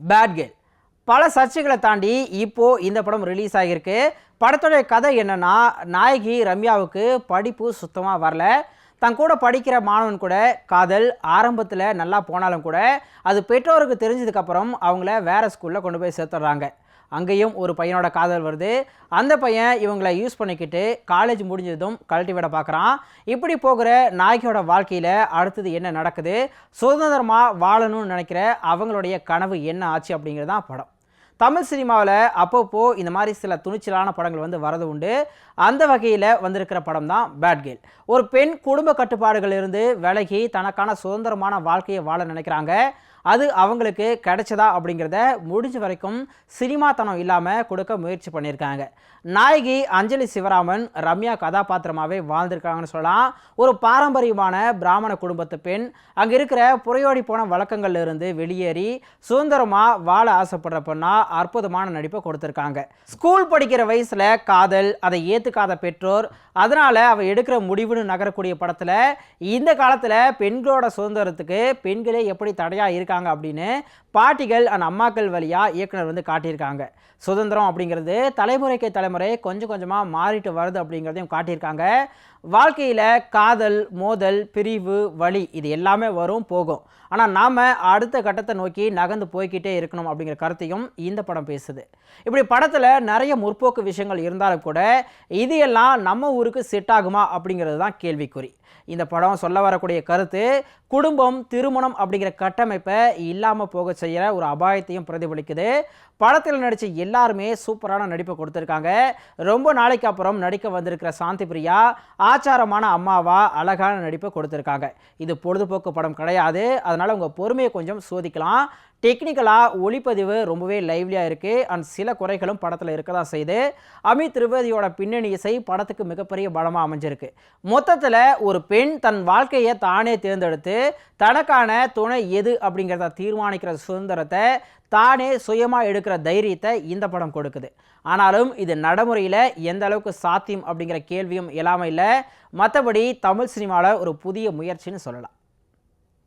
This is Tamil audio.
பேட் கேர்ள் பல சர்ச்சைகளை தாண்டி இப்போது இந்த படம் ரிலீஸ் ஆகியிருக்கு. படத்தோடைய கதை என்னென்னா நாயகி ரம்யாவுக்கு படிப்பு சுத்தமாக வரல. தன் கூட படிக்கிற மாணவன் கூட காதல் ஆரம்பத்தில் நல்லா போனாலும் கூட அது பெற்றோருக்கு தெரிஞ்சதுக்கப்புறம் அவங்கள வேறு ஸ்கூலில் கொண்டு போய் சேர்த்துடுறாங்க அங்கேயும் ஒரு பையனோட காதல் வருது. அந்த பையன் இவங்களை யூஸ் பண்ணிக்கிட்டு காலேஜ் முடிஞ்சதும் கழட்டி விட பார்க்குறான். இப்படி போகிற நாயகியோட வாழ்க்கையில் அடுத்தது என்ன நடக்குது? சுதந்திரமாக வாழணும்னு நினைக்கிற அவங்களுடைய கனவு என்ன ஆச்சு அப்படிங்கிறது தான் படம். தமிழ் சினிமாவில் அப்பப்போ இந்த மாதிரி சில துணிச்சலான படங்கள் வந்து வரது உண்டு. அந்த வகையில் வந்திருக்கிற படம் தான் பேட் கேர்ள் ஒரு பெண் குடும்ப கட்டுப்பாடுகளிலிருந்து விலகி தனக்கான சுதந்திரமான வாழ்க்கையை வாழ நினைக்கிறாங்க. அது அவங்களுக்கு கிடைச்சதா அப்படிங்கிறத முடிஞ்ச வரைக்கும் சினிமாத்தனம் இல்லாமல் கொடுக்க முயற்சி பண்ணியிருக்காங்க. நாயகி அஞ்சலி சிவராமன் ரம்யா கதாபாத்திரமாகவே வாழ்ந்திருக்காங்கன்னு சொல்லலாம். ஒரு பாரம்பரியமான பிராமண குடும்பத்து பெண். அங்கே இருக்கிற புறையோடி போன வழக்கங்கள்ல இருந்து வெளியேறி சுதந்திரமாக வாழ ஆசைப்படுற பொண்ணா அற்புதமான நடிப்பை கொடுத்துருக்காங்க. ஸ்கூல் படிக்கிற வயசில் காதல் அதை ஏற்றுக்காத பெற்றோர் அதனால் அவள் எடுக்கிற முடிவுன்னு நகரக்கூடிய படத்தில் இந்த காலத்தில் பெண்களோட சுதந்திரத்துக்கு பெண்களே எப்படி தடையாக இருக்கா இருக்காங்க அப்படின்னு பாட்டிகள் அண்ட் அம்மாக்கள் வழியாக இயக்குனர் வந்து காட்டியிருக்காங்க. சுதந்திரம் அப்படிங்கிறது தலைமுறைக்கு தலைமுறை கொஞ்சம் கொஞ்சமாக மாறிட்டு வருது அப்படிங்கிறதையும் காட்டியிருக்காங்க. வாழ்க்கையில் காதல் மோதல் பிரிவு வழி இது எல்லாமே வரும் போகும். ஆனால் நாம் அடுத்த கட்டத்தை நோக்கி நகர்ந்து போய்க்கிட்டே இருக்கணும் அப்படிங்கிற கருத்தையும் இந்த படம் பேசுது. இப்படி படத்தில் நிறைய முற்போக்கு விஷயங்கள் இருந்தாலும் கூட இது எல்லாம் நம்ம ஊருக்கு செட் ஆகுமா அப்படிங்கிறது தான் கேள்விக்குறி. இந்த படம் சொல்ல வரக்கூடிய கருத்து குடும்பம் திருமணம் அப்படிங்கிற கட்டமைப்பை இல்லாமல் போக செய்கிற ஒரு அபாயத்தையும் பிரதிபலிக்குது. படத்தில் நடித்த எல்லாருமே சூப்பரான நடிப்பை கொடுத்துருக்காங்க. ரொம்ப நாளைக்கு அப்புறம் நடிக்க வந்திருக்கிற சாந்தி பிரியா ஆச்சாரமான அம்மாவா அழகான நடிப்பை கொடுத்துருக்காங்க. இது பொழுதுபோக்கு படம் கிடையாது. அதனால் உங்கள் பொறுமையை கொஞ்சம் சோதிக்கலாம். டெக்னிக்கலாக ஒளிப்பதிவு ரொம்பவே லைவ்லியாக இருக்குது அண்ட் சில குறைகளும் படத்தில் இருக்க தான் செய்யுது. அமித் திரிவேதியோட பின்னணி இசை படத்துக்கு மிகப்பெரிய பலமாக அமைஞ்சிருக்கு. மொத்தத்தில் ஒரு பெண் தன் வாழ்க்கையை தானே தேர்ந்தெடுத்து தனக்கான துணை எது அப்படிங்கிறத தீர்மானிக்கிற சுதந்திரத்தை தானே சுயமாக எடுக்கிற தைரியத்தை இந்த படம் கொடுக்குது. ஆனாலும் இது நடைமுறையில் எந்த அளவுக்கு சாத்தியம் அப்படிங்கிற கேள்வியும் இல்லாமல் இல்லை. மற்றபடி தமிழ் சினிமாவில் ஒரு புதிய முயற்சின்னு சொல்லலாம்.